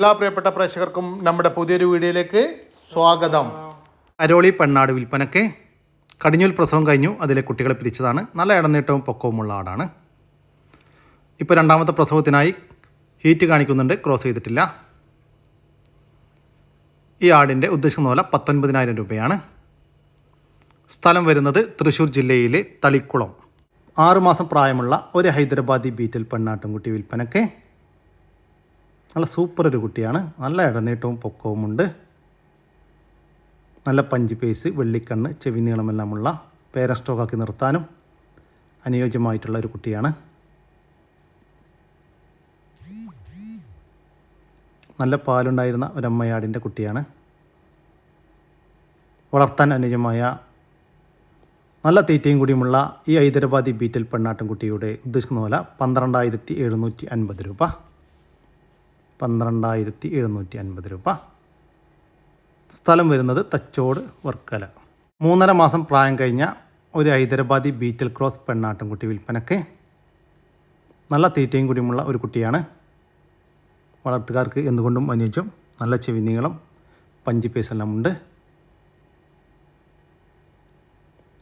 എല്ലാ പ്രിയപ്പെട്ട പ്രേക്ഷകർക്കും നമ്മുടെ പുതിയൊരു വീഡിയോയിലേക്ക് സ്വാഗതം. അരോളി പെണ്ണാട് വിൽപ്പനക്ക് കടിഞ്ഞൂൽ പ്രസവം കഴിഞ്ഞു. അതിലെ കുട്ടികളെ പിരിച്ചതാണ്. നല്ല ഇടനീട്ടവും പൊക്കവുമുള്ള ആടാണ്. ഇപ്പോൾ രണ്ടാമത്തെ പ്രസവത്തിനായി ഹീറ്റ് കാണിക്കുന്നുണ്ട്. ക്രോസ് ചെയ്തിട്ടില്ല. ഈ ആടിന്റെ ഉദ്ദേശിക്കുന്ന പോലെ പത്തൊൻപതിനായിരം രൂപയാണ്. സ്ഥലം വരുന്നത് തൃശ്ശൂർ ജില്ലയിലെ തളിക്കുളം. ആറുമാസം പ്രായമുള്ള ഒരു ഹൈദരാബാദി ബീറ്റൽ പെണ്ണാട്ടുംകുട്ടി വിൽപ്പനക്ക് നല്ല സൂപ്പർ ഒരു കുട്ടിയാണ്. നല്ല ഇടനീട്ടവും പൊക്കവുമുണ്ട്. നല്ല പഞ്ച് പേസ് വെള്ളിക്കണ്ണ് ചെവി നീളമെല്ലാമുള്ള പേര സ്റ്റോക്കാക്കി നിർത്താനും അനുയോജ്യമായിട്ടുള്ള ഒരു കുട്ടിയാണ്. നല്ല പാലുണ്ടായിരുന്ന ഒരമ്മയാടിന്റെ കുട്ടിയാണ്. വളർത്താൻ അനുയോജ്യമായ നല്ല തീറ്റയും കൂടിയുമുള്ള ഈ ഹൈദരാബാദി ബീറ്റൽ പെണ്ണാട്ടുംകുട്ടിയുടെ ഉദ്ദേശിക്കുന്ന വില പന്ത്രണ്ടായിരത്തി എഴുന്നൂറ്റി അൻപത് രൂപ. പന്ത്രണ്ടായിരത്തി എഴുന്നൂറ്റി അൻപത് രൂപ. സ്ഥലം വരുന്നത് തച്ചോട് വർക്കല. മൂന്നര മാസം പ്രായം കഴിഞ്ഞ ഒരു ഹൈദരാബാദി ബീറ്റൽ ക്രോസ് പെണ്ണാട്ടുംകുട്ടി വിൽപ്പനക്ക് നല്ല തീറ്റയും കൂടിയുമുള്ള ഒരു കുട്ടിയാണ്. വളർത്തുകാർക്ക് എന്തുകൊണ്ടും അനുയോജ്യം. നല്ല ചെവി നീളം പഞ്ചി പേസെല്ലാം ഉണ്ട്.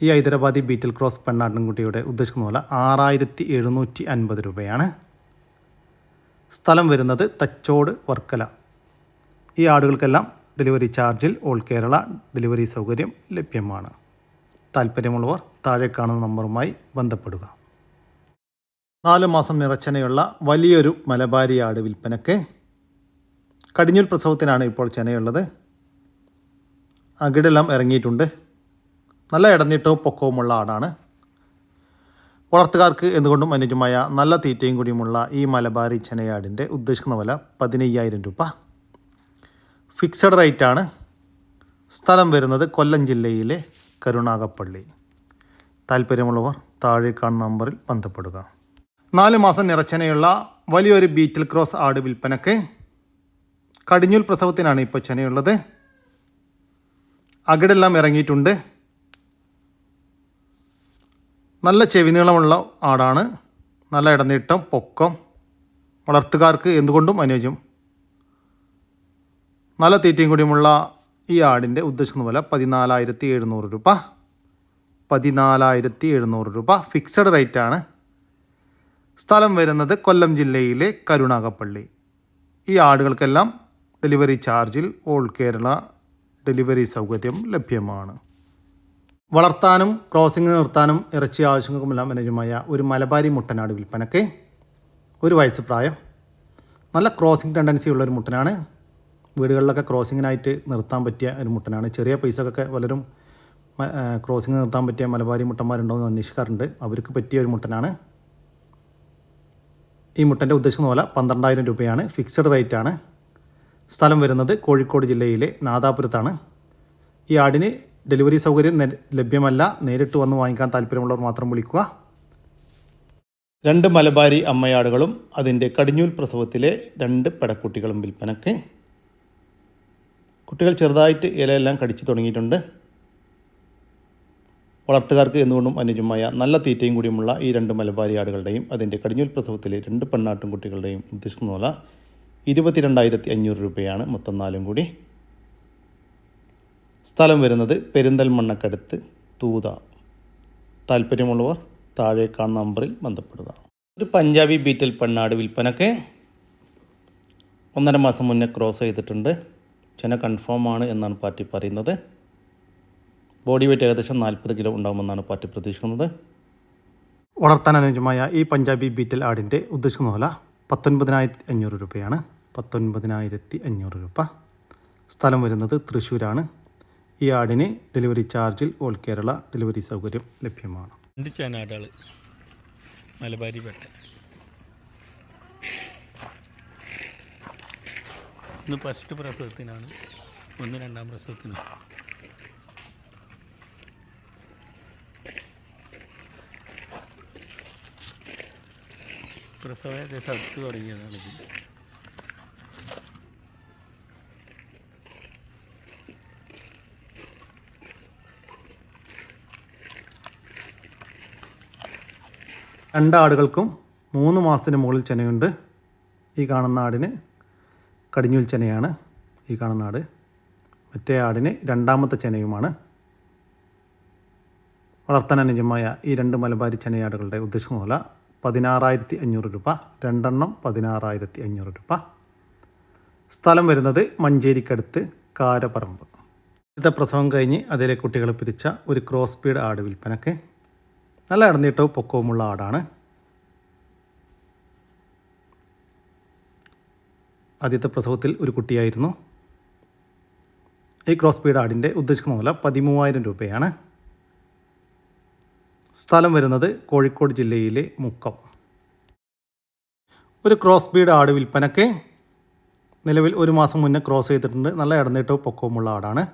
ഈ ഹൈദരാബാദി ബീറ്റൽ ക്രോസ് പെണ്ണാട്ടിൻകുട്ടിയുടെ ഉദ്ദേശിക്കുന്ന പോലെ ആറായിരത്തി എഴുന്നൂറ്റി അൻപത് രൂപയാണ്. സ്ഥലം വരുന്നത് തച്ചോട് വർക്കല. ഈ ആടുകൾക്കെല്ലാം ഡെലിവറി ചാർജിൽ ഓൾ കേരള ഡെലിവറി സൗകര്യം ലഭ്യമാണ്. താല്പര്യമുള്ളവർ താഴെ കാണുന്ന നമ്പറുമായി ബന്ധപ്പെടുക. നാല് മാസം നിറച്ചനയുള്ള വലിയൊരു മലബാരി ആട് വിൽപ്പനക്ക് കടിഞ്ഞൂൽ പ്രസവത്തിനാണ് ഇപ്പോൾ ചെനയുള്ളത്. അകിടെല്ലാം ഇറങ്ങിയിട്ടുണ്ട്. നല്ല ഇടനീട്ടവും പൊക്കവുമുള്ള ആടാണ്. വളർത്തുകാർക്ക് എന്തുകൊണ്ടും അനുജമായ നല്ല തീറ്റയും കൂടിയുമുള്ള ഈ മലബാരി ചെനയാടിന്റെ ഉദ്ദേശിക്കുന്ന വില പതിനയ്യായിരം രൂപ. ഫിക്സഡ് റേറ്റാണ്. സ്ഥലം വരുന്നത് കൊല്ലം ജില്ലയിലെ കരുണാകപ്പള്ളി താല്പര്യമുള്ളവർ താഴെ കാണുന്ന നമ്പറിൽ ബന്ധപ്പെടുക. നാല് മാസം നിറച്ചനയുള്ള വലിയൊരു ബീറ്റിൽ ക്രോസ് ആട് വിൽപ്പനക്ക് കടിഞ്ഞൂൽ പ്രസവത്തിനാണ് ഇപ്പോൾ ചെനയുള്ളത്. അകിടെല്ലാം ഇറങ്ങിയിട്ടുണ്ട്. നല്ല ചെവി നീളമുള്ള ആടാണ്. നല്ല ഇടനീട്ടം പൊക്കം. വളർത്തുകാർക്ക് എന്തുകൊണ്ടും അനുയോജ്യം. നല്ല തീറ്റയും കൂടിയുമുള്ള ഈ ആടിന്റെ ഉദ്ദേശിക്കുന്ന വില പതിനാലായിരത്തി എഴുന്നൂറ് രൂപ. പതിനാലായിരത്തി എഴുന്നൂറ് രൂപ. ഫിക്സഡ് റേറ്റ് ആണ് സ്ഥലം വരുന്നത് കൊല്ലം ജില്ലയിലെ കരുണാകപ്പള്ളി. ഈ ആടുകൾക്കെല്ലാം ഡെലിവറി ചാർജിൽ ഓൾ കേരള ഡെലിവറി സൗകര്യം ലഭ്യമാണ്. വളർത്താനും ക്രോസിംഗ് നിർത്താനും ഇറച്ചി ആവശ്യങ്ങൾക്കുമെല്ലാം അനുജമായ ഒരു മലബാരി മുട്ടനാട് വിൽപ്പനക്ക് ഒരു വയസ്സ് പ്രായം. നല്ല ക്രോസിംഗ് ടെൻഡൻസി ഉള്ള ഒരു മുട്ടനാണ്. വീടുകളിലൊക്കെ ക്രോസിങ്ങിനായിട്ട് നിർത്താൻ പറ്റിയ ഒരു മുട്ടനാണ്. ചെറിയ പൈസക്കൊക്കെ പലരും ക്രോസിംഗ് നിർത്താൻ പറ്റിയ മലബാരി മുട്ടന്മാരുണ്ടോ എന്ന് അന്വേഷിക്കാറുണ്ട്. അവർക്ക് പറ്റിയ ഒരു മുട്ടനാണ്. ഈ മുട്ടന്റെ ഉദ്ദേശിക്കുന്ന പോലെ പന്ത്രണ്ടായിരം രൂപയാണ്. ഫിക്സഡ് റേറ്റ് ആണ്. സ്ഥലം വരുന്നത് കോഴിക്കോട് ജില്ലയിലെ നാദാപുരത്താണ്. ഈ ആടിന് ഡെലിവറി സൗകര്യം ലഭ്യമല്ല. നേരിട്ട് വന്ന് വാങ്ങിക്കാൻ താല്പര്യമുള്ളവർ മാത്രം വിളിക്കുക. രണ്ട് മലബാരി അമ്മയാടുകളും അതിന്റെ കടിഞ്ഞൂൽ പ്രസവത്തിലെ രണ്ട് പെടക്കുട്ടികളും വിൽപ്പനക്ക് കുട്ടികൾ ചെറുതായിട്ട് ഇലയെല്ലാം കടിച്ചു തുടങ്ങിയിട്ടുണ്ട്. വളർത്തുകാർക്ക് എന്തുകൊണ്ടും അനുജമായ നല്ല തീറ്റയും കൂടിയുമുള്ള ഈ രണ്ട് മലബാരി ആടുകളുടെയും അതിന്റെ കടിഞ്ഞൂൽ പ്രസവത്തിലെ രണ്ട് പെണ്ണാട്ടും കുട്ടികളുടെയും ഉദ്ദേശിക്കുന്ന പോലെ ഇരുപത്തിരണ്ടായിരത്തി അഞ്ഞൂറ് രൂപയാണ്. മൊത്തം നാലും കൂടി. സ്ഥലം വരുന്നത് പെരിന്തൽമണ്ണക്കടുത്ത് തൂത. താല്പര്യമുള്ളവർ താഴെ കാണുന്ന നമ്പറിൽ ബന്ധപ്പെടുക. ഒരു പഞ്ചാബി ബീറ്റൽ പെണ്ണാട് വിൽപ്പനക്ക് ഒന്നര മാസം മുന്നേ ക്രോസ് ചെയ്തിട്ടുണ്ട്. ചെന കൺഫേം ആണ് എന്നാണ് പാർട്ടി പറയുന്നത്. ബോഡി വെയിറ്റ് ഏകദേശം നാൽപ്പത് കിലോ ഉണ്ടാകുമെന്നാണ് പാർട്ടി പ്രതീക്ഷിക്കുന്നത്. വളർത്താൻ അനുയോജ്യമായ ഈ പഞ്ചാബി ബീറ്റൽ ആടിന്റെ ഉദ്ദേശിക്കുന്ന വില പത്തൊൻപതിനായിരത്തി അഞ്ഞൂറ് രൂപയാണ്. പത്തൊൻപതിനായിരത്തി അഞ്ഞൂറ് രൂപ. സ്ഥലം വരുന്നത് തൃശ്ശൂരാണ്. ഈ ആടിന് ഡെലിവറി ചാർജിൽ ഓൾ കേരള ഡെലിവറി സൗകര്യം ലഭ്യമാണ്. മലബാരി ഒന്ന് ഫസ്റ്റ് പ്രസവത്തിനാണ്. ഒന്ന് രണ്ടാം പ്രസവത്തിനാണ്. പ്രസവ അടുത്ത് തുടങ്ങിയതാണ് ഇത്. രണ്ട് ആടുകൾക്കും മൂന്ന് മാസത്തിന് മുകളിൽ ചെനയുണ്ട്. ഈ കാണുന്ന ആടിന് കടിഞ്ഞൂൽ ചെനയാണ് ഈ കാണുന്ന ആട്. മറ്റേ ആടിന് രണ്ടാമത്തെ ചെനയുമാണ്. വളർത്താൻ അനുജമായ ഈ രണ്ട് മലബാരി ചെനയാടുകളുടെ ഉദ്ദേശം മൂല പതിനാറായിരത്തി അഞ്ഞൂറ് രൂപ രണ്ടെണ്ണം പതിനാറായിരത്തി അഞ്ഞൂറ് രൂപ. സ്ഥലം വരുന്നത് മഞ്ചേരിക്കടുത്ത് കാരപറമ്പ്. ഇന്നത്തെ പ്രസവം കഴിഞ്ഞ് അതിലെ കുട്ടികളെ പിരിച്ച ഒരു ക്രോസ് സ്പീഡ് ആട് വിൽപ്പനക്ക് നല്ല ഇടനീട്ടവും പൊക്കവുമുള്ള ആടാണ്. ആദ്യത്തെ പ്രസവത്തിൽ ഒരു കുട്ടിയായിരുന്നു. ഈ ക്രോസ് പീഡ് ആടിന്റെ ഉദ്ദേശിക്കുന്ന മൂല പതിമൂവായിരം രൂപയാണ്. സ്ഥലം വരുന്നത് കോഴിക്കോട് ജില്ലയിലെ മുക്കം. ഒരു ക്രോസ് ബീഡ് ആട് വിൽപ്പനക്ക് നിലവിൽ ഒരു മാസം മുന്നേ ക്രോസ് ചെയ്തിട്ടുണ്ട്. നല്ല ഇടനീട്ടവും പൊക്കവുമുള്ള ആടാണ്.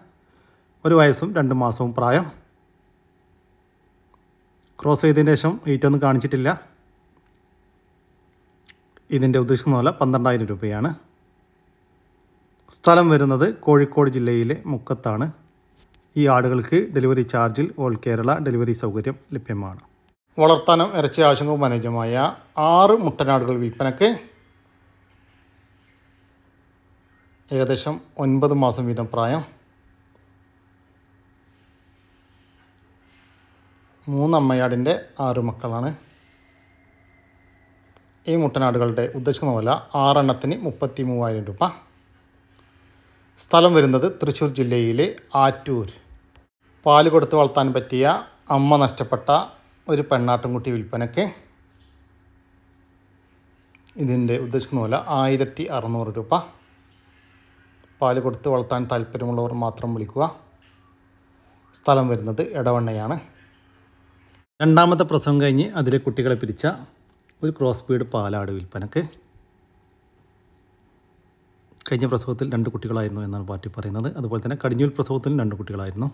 ഒരു വയസ്സും രണ്ട് മാസവും പ്രായം. ക്രോസ് ചെയ്തതിന് ശേഷം വെയിറ്റ് ഒന്നും കാണിച്ചിട്ടില്ല. ഇതിന്റെ ഉദ്ദേശിക്കുന്ന പോലെ പന്ത്രണ്ടായിരം രൂപയാണ്. സ്ഥലം വരുന്നത് കോഴിക്കോട് ജില്ലയിലെ മുക്കത്താണ്. ഈ ആടുകൾക്ക് ഡെലിവറി ചാർജിൽ ഓൾ കേരള ഡെലിവറി സൗകര്യം ലഭ്യമാണ്. വളർത്താനും ഇറച്ചി ആവശ്യങ്ങളും അനുയോജ്യമായ ആറ് മുട്ടനാടുകൾ വിൽപ്പനക്ക് ഏകദേശം ഒൻപത് മാസം വീതം പ്രായം. മൂന്ന് ആറു മക്കളാണ്. ഈ മുട്ടനാടുകളുടെ ഉദ്ദേശിക്കുന്ന വില ആറെണ്ണത്തിന് മുപ്പത്തി മൂവായിരം രൂപ. സ്ഥലം വരുന്നത് തൃശ്ശൂർ ജില്ലയിലെ ആറ്റൂർ. പാൽ കൊടുത്ത് വളർത്താൻ പറ്റിയ അമ്മ നഷ്ടപ്പെട്ട ഒരു പെണ്ണാട്ടുംകുട്ടി വിൽപ്പനയ്ക്ക്. ഇതിന്റെ ഉദ്ദേശിക്കുന്ന വില ആയിരത്തി അറുന്നൂറ് രൂപ. പാൽ കൊടുത്ത് വളർത്താൻ താല്പര്യമുള്ളവർ മാത്രം വിളിക്കുക. സ്ഥലം വരുന്നത് എടവണ്ണയാണ്. രണ്ടാമത്തെ പ്രസവം കഴിഞ്ഞ് അതിലെ കുട്ടികളെ പിരിച്ച ഒരു ക്രോസ് ബീഡ് പാലാട് വിൽപ്പനക്ക് കഴിഞ്ഞ പ്രസവത്തിൽ രണ്ട് കുട്ടികളായിരുന്നു എന്നാണ് പാർട്ടി പറയുന്നത്. അതുപോലെ തന്നെ കടിഞ്ഞൂൽ പ്രസവത്തിലും രണ്ട് കുട്ടികളായിരുന്നു.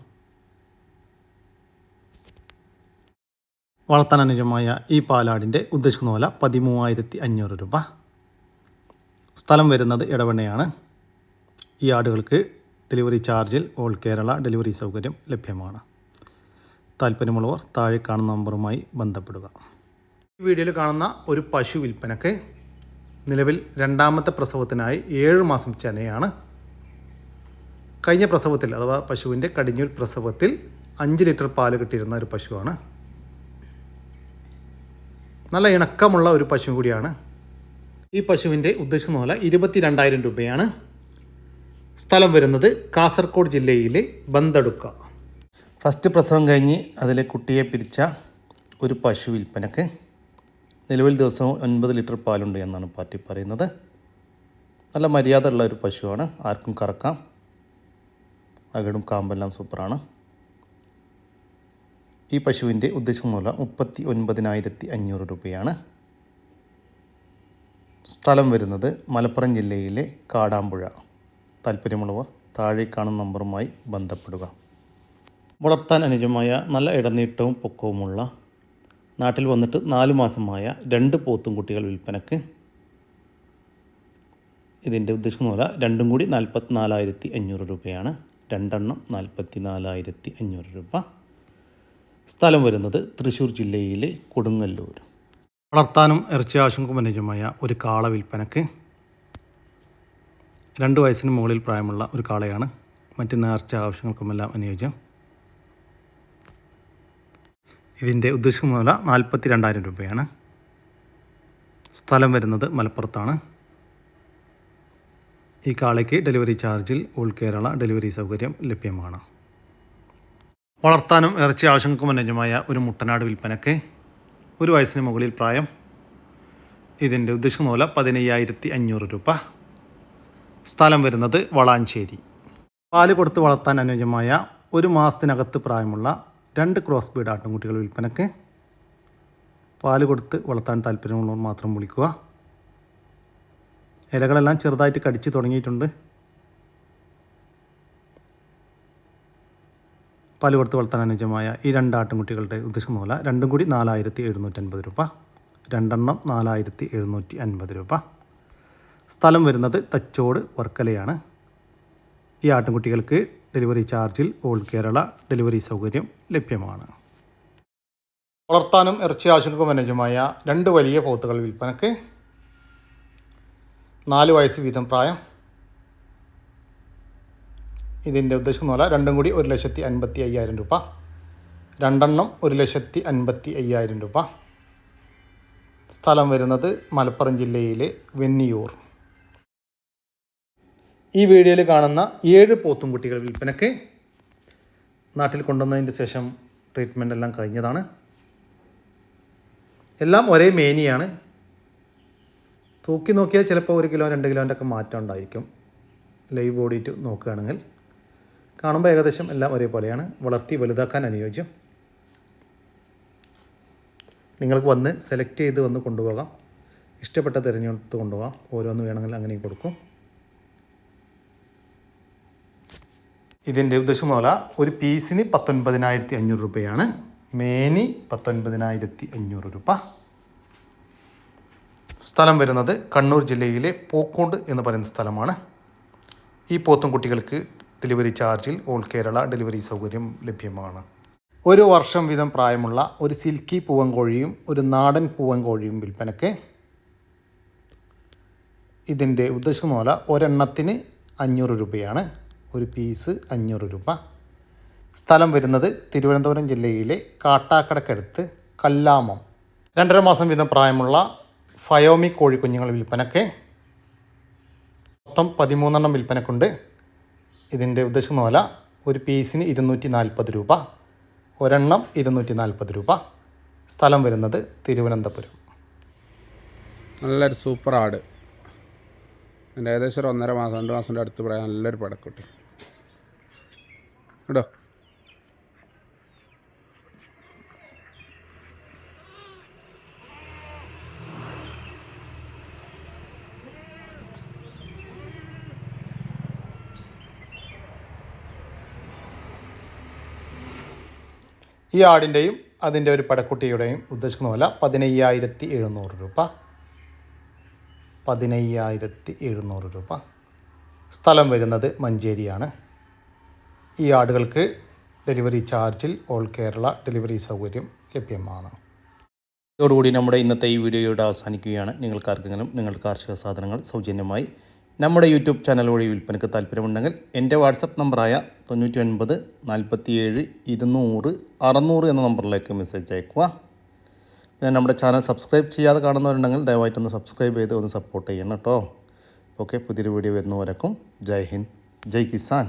വളർത്താൻ അനുജമായ ഈ പാലാടിന്റെ ഉദ്ദേശിക്കുന്ന വില പതിമൂവായിരത്തി അഞ്ഞൂറ് രൂപ. സ്ഥലം വരുന്നത് ഇടവണ്ണയാണ് ഈ ആടുകൾക്ക് ഡെലിവറി ചാർജിൽ ഓൾ കേരള ഡെലിവറി സൗകര്യം ലഭ്യമാണ്. താല്പര്യമുള്ളവർ താഴെ കാണുന്ന നമ്പറുമായി ബന്ധപ്പെടുക. ഈ വീഡിയോയിൽ കാണുന്ന ഒരു പശു വിൽപ്പനക്ക് നിലവിൽ രണ്ടാമത്തെ പ്രസവത്തിനായി ഏഴ് മാസം ചെനയാണ് കഴിഞ്ഞ പ്രസവത്തിൽ അഥവാ പശുവിന്റെ കടിഞ്ഞൂൽ പ്രസവത്തിൽ അഞ്ച് ലിറ്റർ പാൽ കിട്ടിയിരുന്ന ഒരു പശുവാണ്. നല്ല ഇണക്കമുള്ള ഒരു പശു കൂടിയാണ്. ഈ പശുവിന്റെ ഉദ്ദേശിക്കുന്ന പോലെ ഇരുപത്തി രണ്ടായിരം രൂപയാണ്. സ്ഥലം വരുന്നത് കാസർഗോഡ് ജില്ലയിലെ ബന്തടുക്ക ഫസ്റ്റ് പ്രസവം കഴിഞ്ഞ് അതിലെ കുട്ടിയെ പിരിച്ച ഒരു പശു വിൽപ്പനക്ക് നിലവിൽ ദിവസവും ഒൻപത് ലിറ്റർ പാലുണ്ട് എന്നാണ് പാർട്ടി പറയുന്നത്. നല്ല മര്യാദ ഉള്ള ഒരു പശുവാണ്. ആർക്കും കറക്കാം. അകടും കാമ്പെല്ലാം സൂപ്പറാണ്. ഈ പശുവിന്റെ ഉദ്ദേശിക്കുന്ന വില മുപ്പത്തി ഒൻപതിനായിരത്തി അഞ്ഞൂറ് രൂപയാണ്. സ്ഥലം വരുന്നത് മലപ്പുറം ജില്ലയിലെ കാടാമ്പുഴ. താല്പര്യമുള്ളവർ താഴെ കാണുന്ന നമ്പറുമായി ബന്ധപ്പെടുക. വളർത്താൻ അനുജമായ നല്ല ഇടനീട്ടവും പൊക്കവുമുള്ള നാട്ടിൽ വന്നിട്ട് നാല് മാസമായ രണ്ട് പോത്തും കുട്ടികൾ വിൽപ്പനക്ക് ഇതിന്റെ ഉദ്ദേശിക്കുന്ന പോലെ രണ്ടും കൂടി നാൽപ്പത്തി നാലായിരത്തി അഞ്ഞൂറ് രൂപയാണ്. രണ്ടെണ്ണം നാൽപ്പത്തി നാലായിരത്തി അഞ്ഞൂറ് രൂപ. സ്ഥലം വരുന്നത് തൃശ്ശൂർ ജില്ലയിലെ കൊടുങ്ങല്ലൂർ. വളർത്താനും ഇറച്ചി ആവശ്യങ്ങൾക്കും അനുജമായ ഒരു കാള വിൽപ്പനക്ക് രണ്ട് വയസ്സിന് മുകളിൽ പ്രായമുള്ള ഒരു കാളയാണ്. മറ്റ് നേർച്ച ആവശ്യങ്ങൾക്കുമെല്ലാം അനുയോജ്യം. ഇതിന്റെ ഉദ്ദേശിക്കുന്ന വില നാൽപ്പത്തി രണ്ടായിരം രൂപയാണ്. സ്ഥലം വരുന്നത് മലപ്പുറത്താണ്. ഈ കാളയ്ക്ക് ഡെലിവറി ചാർജിൽ ഓൾ കേരള ഡെലിവറി സൗകര്യം ലഭ്യമാണ്. വളർത്താനും ഇറച്ചി ആവശ്യങ്ങൾക്കും അനുജമായ ഒരു മുട്ടനാട് വിൽപ്പനക്ക് ഒരു വയസ്സിന് മുകളിൽ പ്രായം. ഇതിന്റെ ഉദ്ദേശിക്കുന്ന പോലെ പതിനയ്യായിരത്തി അഞ്ഞൂറ് രൂപ. സ്ഥലം വരുന്നത് വളാഞ്ചേരി. പാൽ കൊടുത്ത് വളർത്താൻ അനുയോജ്യമായ ഒരു മാസത്തിനകത്ത് പ്രായമുള്ള രണ്ട് ക്രോസ് ബീഡ് ആട്ടിൻകുട്ടികൾ വിൽപ്പനക്ക് പാൽ കൊടുത്ത് വളർത്താൻ താല്പര്യമുള്ളവർ മാത്രം വിളിക്കുക. ഇലകളെല്ലാം ചെറുതായിട്ട് കടിച്ച് തുടങ്ങിയിട്ടുണ്ട്. പാൽ കൊടുത്ത് വളർത്താൻ അനുജമായ ഈ രണ്ട് ആട്ടിൻകുട്ടികളുടെ ഉദ്ദേശം മൂല രണ്ടും കൂടി നാലായിരത്തി എഴുന്നൂറ്റി അൻപത് രൂപ രണ്ടെണ്ണം നാലായിരത്തി എഴുന്നൂറ്റി അൻപത് രൂപ. സ്ഥലം വരുന്നത് തച്ചോട് വർക്കലയാണ്. ഈ ആട്ടിൻകുട്ടികൾക്ക് ഡെലിവറി ചാർജിൽ ഓൾ കേരള ഡെലിവറി സൗകര്യം ലഭ്യമാണ്. വളർത്താനും ഇറച്ചി ആശുപത്രി അനുയോജ്യമായ രണ്ട് വലിയ പോത്തുകൾ വിൽപ്പനക്ക് നാല് വയസ്സ് വീതം പ്രായം. ഇതിന്റെ ഉദ്ദേശം എന്ന് പറഞ്ഞാൽ രണ്ടും കൂടി ഒരു ലക്ഷത്തി അൻപത്തി അയ്യായിരം രൂപ. രണ്ടെണ്ണം ഒരു ലക്ഷത്തി അൻപത്തി അയ്യായിരം രൂപ. സ്ഥലം വരുന്നത് മലപ്പുറം ജില്ലയിലെ വെന്നിയൂർ. ഈ വീഡിയോയിൽ കാണുന്ന ഏഴ് പോത്തുംകുട്ടികൾ വിൽപ്പനയ്ക്ക് നാട്ടിൽ കൊണ്ടുവന്നതിന് ശേഷം ട്രീറ്റ്മെന്റ് എല്ലാം കഴിഞ്ഞതാണ്. എല്ലാം ഒരേ മേനിയാണ്. തൂക്കി നോക്കിയാൽ ചിലപ്പോൾ ഒരു കിലോ രണ്ട് കിലോന്റെ ഒക്കെ മാറ്റം ഉണ്ടായിരിക്കും. ലൈവ് ബോഡിയിട്ട് നോക്കുകയാണെങ്കിൽ. കാണുമ്പോൾ ഏകദേശം എല്ലാം ഒരേപോലെയാണ്. വളർത്തി വലുതാക്കാൻ അനുയോജ്യം. നിങ്ങൾക്ക് വന്ന് സെലക്ട് ചെയ്ത് വന്ന് കൊണ്ടുപോകാം. ഇഷ്ടപ്പെട്ട തിരഞ്ഞെടുത്ത് കൊണ്ടുപോകാം. ഓരോന്ന് വേണമെങ്കിൽ അങ്ങനെയും കൊടുക്കും. ഇതിന്റെ ഉദ്ദേശം പോലെ ഒരു പീസിന് പത്തൊൻപതിനായിരത്തി അഞ്ഞൂറ് രൂപയാണ്. മേനി പത്തൊൻപതിനായിരത്തി അഞ്ഞൂറ് രൂപ. സ്ഥലം വരുന്നത് കണ്ണൂർ ജില്ലയിലെ പോക്കോണ്ട് എന്ന് പറയുന്ന സ്ഥലമാണ്. ഈ പോത്തും കുട്ടികൾക്ക് ഡെലിവറി ചാർജിൽ ഓൾ കേരള ഡെലിവറി സൗകര്യം ലഭ്യമാണ്. ഒരു വർഷം വീതം പ്രായമുള്ള ഒരു സിൽക്കി പൂവൻകോഴിയും ഒരു നാടൻ പൂവൻകോഴിയും വിൽപ്പനയ്ക്ക്. ഇതിന്റെ ഉദ്ദേശം പോലെ ഒരെണ്ണത്തിന് അഞ്ഞൂറ് രൂപയാണ്. ഒരു പീസ് അഞ്ഞൂറ് രൂപ. സ്ഥലം വരുന്നത് തിരുവനന്തപുരം ജില്ലയിലെ കാട്ടാക്കടക്കടുത്ത് കല്ലാമം. രണ്ടര മാസം വീതം പ്രായമുള്ള ഫയോമി കോഴിക്കുഞ്ഞുങ്ങൾ വിൽപ്പനയ്ക്ക് മൊത്തം പതിമൂന്നെണ്ണം വിൽപ്പനക്കുണ്ട്. ഇതിന്റെ ഉദ്ദേശം പോലെ ഒരു പീസിന് ഇരുന്നൂറ്റി നാൽപ്പത് രൂപ. ഒരെണ്ണം ഇരുന്നൂറ്റി നാൽപ്പത് രൂപ. സ്ഥലം വരുന്നത് തിരുവനന്തപുരം. നല്ലൊരു സൂപ്പർ ആട്. ഏകദേശം ഒരു ഒന്നര മാസം രണ്ട് മാസത്തിന്റെ അടുത്ത് പറയാൻ നല്ലൊരു പടക്കുട്ടി. കേട്ടോ ഈ ആടിന്റെയും അതിന്റെ ഒരു പടക്കുട്ടിയുടെയും ഉദ്ദേശിക്കുന്ന പോലെ പതിനയ്യായിരത്തി എഴുന്നൂറ് രൂപ. പതിനയ്യായിരത്തി എഴുന്നൂറ് രൂപ. സ്ഥലം വരുന്നത് മഞ്ചേരിയാണ്. ഈ ആടുകൾക്ക് ഡെലിവറി ചാർജിൽ ഓൾ കേരള ഡെലിവറി സൗകര്യം ലഭ്യമാണ്. ഇതോടുകൂടി നമ്മുടെ ഇന്നത്തെ ഈ വീഡിയോയുടെ അവസാനിക്കുകയാണ്. നിങ്ങൾക്കാർക്കെങ്കിലും നിങ്ങളുടെ കാർഷിക സാധനങ്ങൾ സൗജന്യമായി നമ്മുടെ യൂട്യൂബ് ചാനൽ വഴി വിൽപ്പനയ്ക്ക് താല്പര്യമുണ്ടെങ്കിൽ എന്റെ വാട്സപ്പ് നമ്പറായ തൊണ്ണൂറ്റി ഒൻപത് നാൽപ്പത്തിയേഴ് ഇരുന്നൂറ് അറുന്നൂറ് എന്ന നമ്പറിലേക്ക് മെസ്സേജ് അയക്കുക പിന്നെ നമ്മുടെ ചാനൽ സബ്സ്ക്രൈബ് ചെയ്യാതെ കാണുന്നവരുണ്ടെങ്കിൽ ദയവായിട്ടൊന്ന് സബ്സ്ക്രൈബ് ചെയ്ത് ഒന്ന് സപ്പോർട്ട് ചെയ്യണം കേട്ടോ. ഓക്കെ പുതിയൊരു വീഡിയോ വരുന്നവരക്കും ജയ് ഹിന്ദ് ജയ് കിസാൻ.